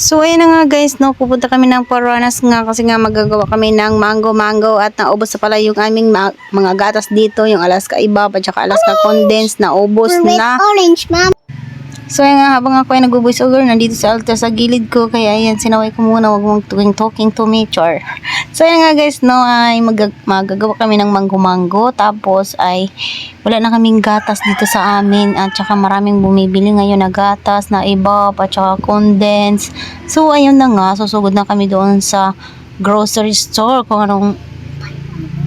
So ayun na nga guys, no, pupunta kami ng Paranas nga kasi nga magagawa kami ng mango mango at naubos na pala yung aming ma- mga gatas dito, yung Alaska Iba at saka Alaska Condensed na ubos na. orange, ma'am. So ayun nga, habang ako ay nag-voice over, nandito sa altar sa gilid ko, kaya ayan, sinaway ko muna, wag mong talking, talking to me, char. So ayun nga guys, no, ay mag magagawa kami ng mango-mango, tapos ay wala na kaming gatas dito sa amin, at saka maraming bumibili ngayon na gatas, na iba, at saka condense. So ayun na nga, susugod na kami doon sa grocery store, kung anong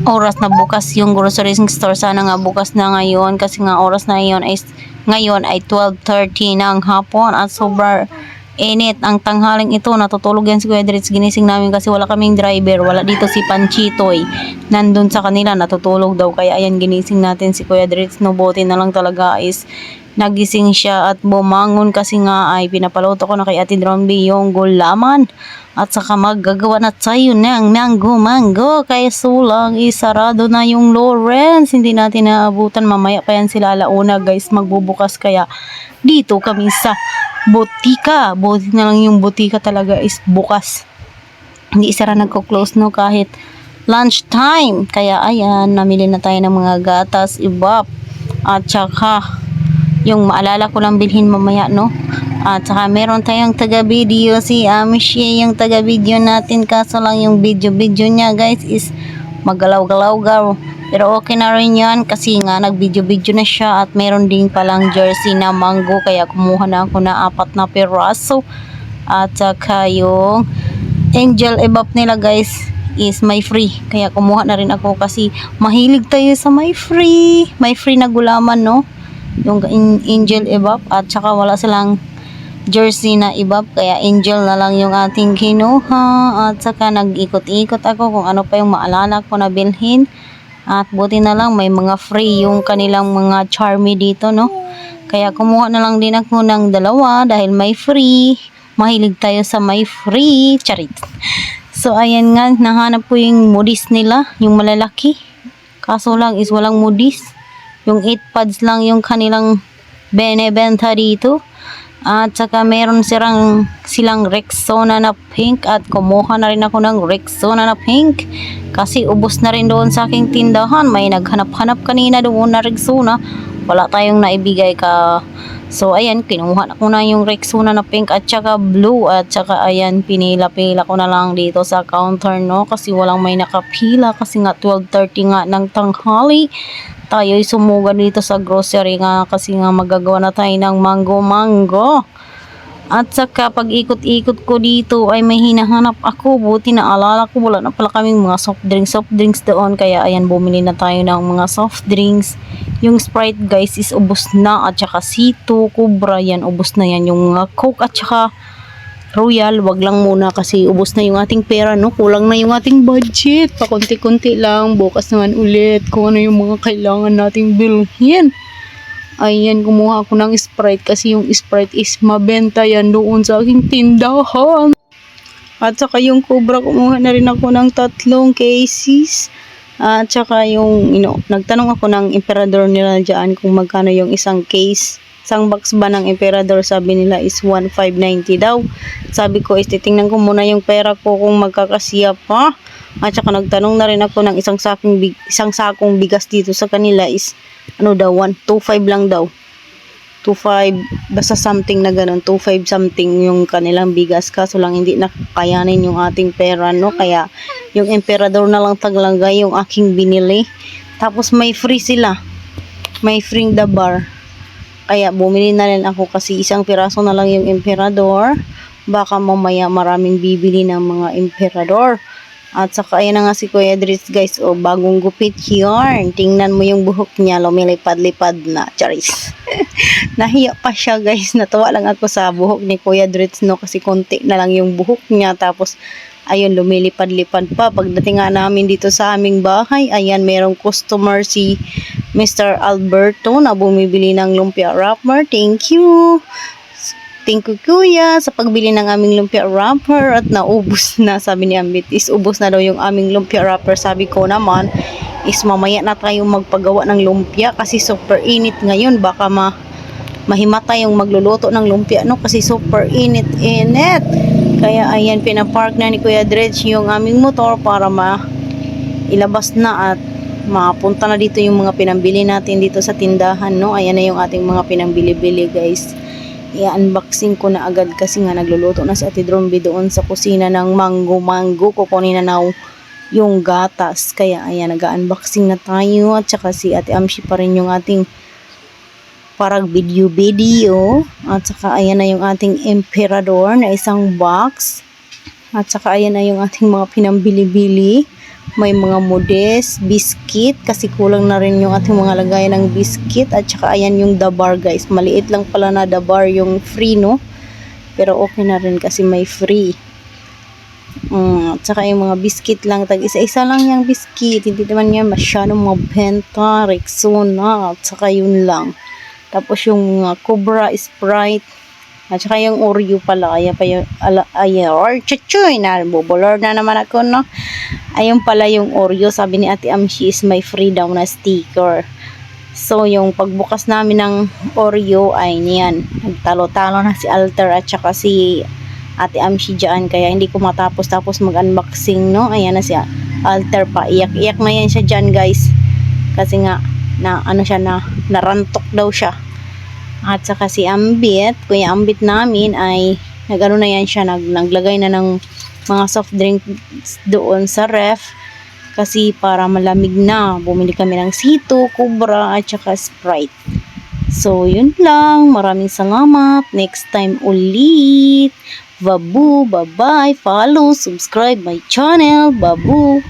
oras na bukas yung grocery store sana nga bukas na ngayon. Kasi nga oras na ngayon ay ngayon ay 12.30 ng hapon. At sobrang init. Ang tanghaling ito natutulog yan si Kuya Dritz. Ginising namin kasi wala kaming driver. Wala dito si Panchitoy. Nandun sa kanila natutulog daw. Kaya ayan ginising natin si Kuya Dritz. No buti na lang talaga is nagising siya at bumangon kasi nga ay pinapaluto ko na kay Ate Dromby yung gulaman. At saka maggagawa na tayo ng mango mango. Kaya sulang isarado na yung Lawrence. Hindi natin naabutan. Mamaya pa yan sila alauna guys. Magbubukas kaya dito kami sa botika buti na lang yung botika talaga is bukas. Hindi isara nagko-close no? Kahit lunch time kaya ayan namili na tayo ng mga gatas ibap at saka yung maalala ko lang bilhin mamaya no? At saka meron tayong taga-video. Si Amishi yung taga-video natin. Kaso lang yung video-video niya guys is magalaw-galaw gaw pero okay na rin yan kasi nga nag-video-video na siya at meron din palang jersey na mango kaya kumuha na ako na apat na peraso at saka yung angel ebap nila guys is may free. Kaya kumuha na rin ako kasi mahilig tayo sa may free may free na gulaman no? Yung angel ebap at saka wala silang jersey na ibab kaya angel na lang yung ating kinuha. At saka nag-ikot-ikot ako kung ano pa yung maalala ko na bilhin at buti na lang may mga free yung kanilang mga charmy dito no? Kaya kumuha na lang din ako ng dalawa dahil may free. Mahilig tayo sa may free. Charit. So ayan nga nahanap ko yung modis nila yung malalaki. Kaso lang is walang modis. Yung 8 pads lang yung kanilang benebenta dito at saka meron silang, silang Rexona na pink at kumuha na rin ako ng Rexona na pink kasi ubos na rin doon sa aking tindahan. May naghanap-hanap kanina doon na Rexona. Wala tayong naibigay ka. So ayan, kinuha na ko na yung Rexona na pink at saka blue at saka ayan, pinila-pila ko na lang dito sa counter no kasi walang may nakapila kasi nga 12.30 nga ng tanghali tayo'y sumuga dito sa grocery nga kasi nga magagawa na tayo ng mango mango. At saka pag ikot-ikot ko dito ay may hinahanap ako. Buti na alala ko wala na pala kaming mga soft drinks, soft drinks doon. Kaya ayan bumili na tayo ng mga soft drinks. Yung Sprite guys is ubos na at saka Sito, Cobra yan ubos na yan. Yung mga Coke at saka Royal, wag lang muna kasi ubos na yung ating pera, no? Kulang na yung ating budget. Pakunti-kunti lang. Bukas naman ulit kung ano yung mga kailangan nating bilhin. Ayan, kumuha ako ng Sprite kasi yung Sprite is mabenta yan doon sa aking tindahan. At saka yung Cobra, kumuha na rin ako ng tatlong cases. At saka yung, you know, nagtanong ako ng emperador nila dyan kung magkano yung isang case. Isang box ba ng emperador, sabi nila is 1,590 daw. Sabi ko, is titingnan ko muna yung pera ko kung magkakasiya pa. At saka nagtanong na rin ako ng isang sakong, big, isang sakong bigas dito sa kanila is, ano daw, 125 lang daw. 25, basta something na ganun, 25 something yung kanilang bigas. Kaso lang hindi nakakayanin yung ating pera, no? Kaya yung emperador na lang taglagay yung aking binili. Tapos may free sila. May free the bar. Kaya bumili na rin ako kasi isang piraso na lang yung emperador. Baka mamaya maraming bibili ng mga emperador. At saka ayan na nga si Kuya Dritz guys, o bagong gupit yarn. Tingnan mo yung buhok niya, lumilipad-lipad na. Charis. Nahiya pa siya guys, natawa lang ako sa buhok ni Kuya Dritz no kasi konti na lang yung buhok niya. Tapos ayun lumilipad-lipad pa. Pagdating nga namin dito sa aming bahay, ayan merong customer si Mr. Alberto na bumibili ng lumpia wrapper. Thank you. Thank you kuya sa pagbili ng aming lumpia wrapper at naubos na sabi ni Ambit is ubos na daw yung aming lumpia wrapper sabi ko naman is mamaya na tayo magpagawa ng lumpia kasi super init ngayon baka ma mahimata yung magluluto ng lumpia no kasi super init init Kaya ayan, pinapark na ni Kuya Dredge yung aming motor para ma ilabas na at mapunta na dito yung mga pinambili natin dito sa tindahan, no? Ayan na yung ating mga pinambili-bili, guys. I-unboxing ko na agad kasi nga nagluluto na si Ate Dromby doon sa kusina ng mango-mango. Kukunin na na yung gatas. Kaya ayan, nag-unboxing na tayo. At saka si Ate Amshi pa rin yung ating parang video-video. At saka ayan na yung ating emperador na isang box. At saka ayan na yung ating mga pinambili-bili. May mga modest, biscuit, kasi kulang na rin yung ating mga lagayan ng biscuit. At saka ayan yung dabar guys. Maliit lang pala na dabar yung free no. Pero okay na rin kasi may free. Mm, at saka yung mga biscuit lang, tag isa-isa lang yung biscuit. Hindi naman yan masyadong mabenta, Rexona, at saka yun lang. Tapos yung mga Cobra Sprite, at saka yung Oreo pala, kaya pa yung, ala, or chuchoy na, bubulor na naman ako, no? Ayun pala yung Oreo, sabi ni Ate Amshi is may free na sticker. So, yung pagbukas namin ng Oreo ay niyan. Nagtalo-talo na si Alter at saka si Ate Amshi dyan. Kaya hindi ko matapos tapos mag-unboxing, no? Ayan na si Alter pa. Iyak-iyak na yan siya dyan, guys. Kasi nga, na ano siya na, narantok daw siya. At saka si Ambit, kuya Ambit namin ay nagano na yan siya, nag, naglagay na ng mga soft drinks doon sa ref kasi para malamig na. Bumili kami ng Sito, Cobra at saka Sprite. So, yun lang. Maraming salamat. Next time ulit. Babu, bye-bye. Follow, subscribe my channel. Babu.